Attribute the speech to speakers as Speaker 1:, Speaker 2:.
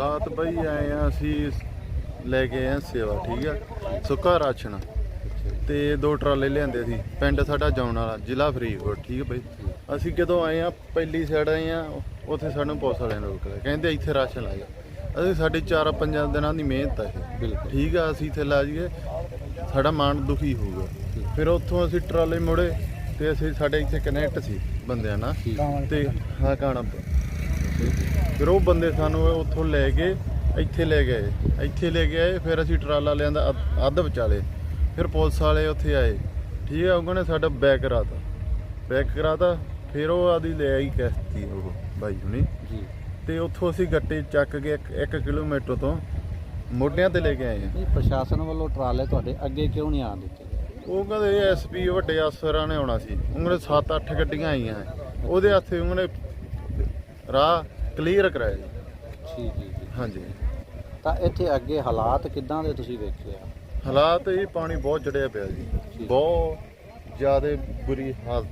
Speaker 1: ਹਾਲਾਤ ਬਈ ਆਏ ਆ ਅਸੀਂ ਲੈ ਕੇ ਆਏ ਆ ਸੇਵਾ ਠੀਕ ਆ? ਸੁੱਕਾ ਰਾਸ਼ਨ ਤੇ ਦੋ ਟਰਾਲੇ ਲਿਆਂਦੇ ਸੀ ਪਿੰਡ ਸਾਡਾ ਜੌਣ ਵਾਲਾ ਜ਼ਿਲ੍ਹਾ ਫਰੀਦਕੋਟ ਠੀਕ ਆ ਬਈ? ਅਸੀਂ ਜਦੋਂ ਆਏ ਆ ਪਹਿਲੀ ਸਾਈਡ ਆਏ ਆ ਉੱਥੇ ਸਾਨੂੰ ਪੁਲਿਸ ਵਾਲਿਆਂ ਨੇ ਰੋਕ ਲਿਆ ਕਹਿੰਦੇ ਇੱਥੇ ਰਾਸ਼ਨ ਲਾਇਆ ਅਸੀਂ ਸਾਡੀ 4-5 ਦਿਨਾਂ ਦੀ ਮਿਹਨਤ ਆ
Speaker 2: ਬਿਲਕੁਲ।
Speaker 1: ਠੀਕ ਆ ਅਸੀਂ ਇੱਥੇ ਲਾ ਜੀਏ ਸਾਡਾ ਮਨ ਦੁਖੀ ਹੋਊਗਾ ਫਿਰ ਉੱਥੋਂ ਅਸੀਂ ਟਰਾਲੇ ਮੁੜੇ ਤੇ ਅਸੀਂ ਸਾਡੇ ਇੱਥੇ ਕਨੈਕਟ ਸੀ ਬੰਦਿਆਂ ਨਾਲ। ਤੇ ਹਾਂ ਕਾਣਾ ਫਿਰ ਉਹ ਬੰਦੇ ਸਾਨੂੰ ਉੱਥੋਂ ਲੈ ਕੇ ਇੱਥੇ ਲੈ ਗਏ। ਇੱਥੇ ਲੈ ਆਏ ਫਿਰ ਅਸੀਂ ਟਰਾਲਾ ਲਿਆਂਦਾ ਅੱਧ- ਵਿਚਾਲੇ। ਫਿਰ ਪੁਲਿਸ ਵਾਲੇ ਉੱਥੇ ਆਏ। ਠੀਕ ਹੈ ਉਹਨਾਂ ਨੇ ਸਾਡਾ ਬੈਕ ਕਰਾਤਾ। ਬੈਕ ਕਰਾਤਾ ਫਿਰ ਉਹ ਆਦੀ ਲੈ ਆਈ ਕਿਸ਼ਤੀ ਉਹ ਬਾਈ ਹੁਣੀ।
Speaker 2: ਜੀ।
Speaker 1: ਤੇ ਉੱਥੋਂ ਅਸੀਂ ਗੱਟੇ ਚੱਕ ਕੇ 1 ਕਿਲੋਮੀਟਰ ਤੋਂ ਮੋਢਿਆਂ ਤੇ ਲੈ ਕੇ ਆਏ
Speaker 2: ਨਹੀਂ ਪ੍ਰਸ਼ਾਸਨ ਵੱਲੋਂ ਟਰਾਲੇ ਤੁਹਾਡੇ ਅੱਗੇ ਕਿਉਂ ਨਹੀਂ ਆਉਣ ਦਿੱਤੇ?
Speaker 1: ਉਹ ਕਹਿੰਦੇ ਐਸਪੀ ਵੱਡੇ ਅਫਸਰਾਂ ਨੇ ਆਉਣਾ ਸੀ। ਉਹਨਾਂ ਨੇ 7-8 ਗੱਡੀਆਂ ਆਈਆਂ। ਉਹਦੇ ਹੱਥੇ ਉਹਨਾਂ ਨੇ ਰਾਹ ਕਲੀਅਰ ਕਰਾਇਆ ਜੀ।
Speaker 2: ਠੀਕ ਜੀ ਜੀ
Speaker 1: ਹਾਂਜੀ।
Speaker 2: ਤਾਂ ਇੱਥੇ ਅੱਗੇ ਹਾਲਾਤ ਕਿੱਦਾਂ ਦੇ ਤੁਸੀਂ ਵੇਖੇ ਆ?
Speaker 1: ਹਾਲਾਤ ਇਹ ਪਾਣੀ ਬਹੁਤ ਚੜਿਆ ਪਿਆ ਜੀ। ਬਹੁਤ ਜ਼ਿਆਦਾ ਬੁਰੀ ਹਾਲਤ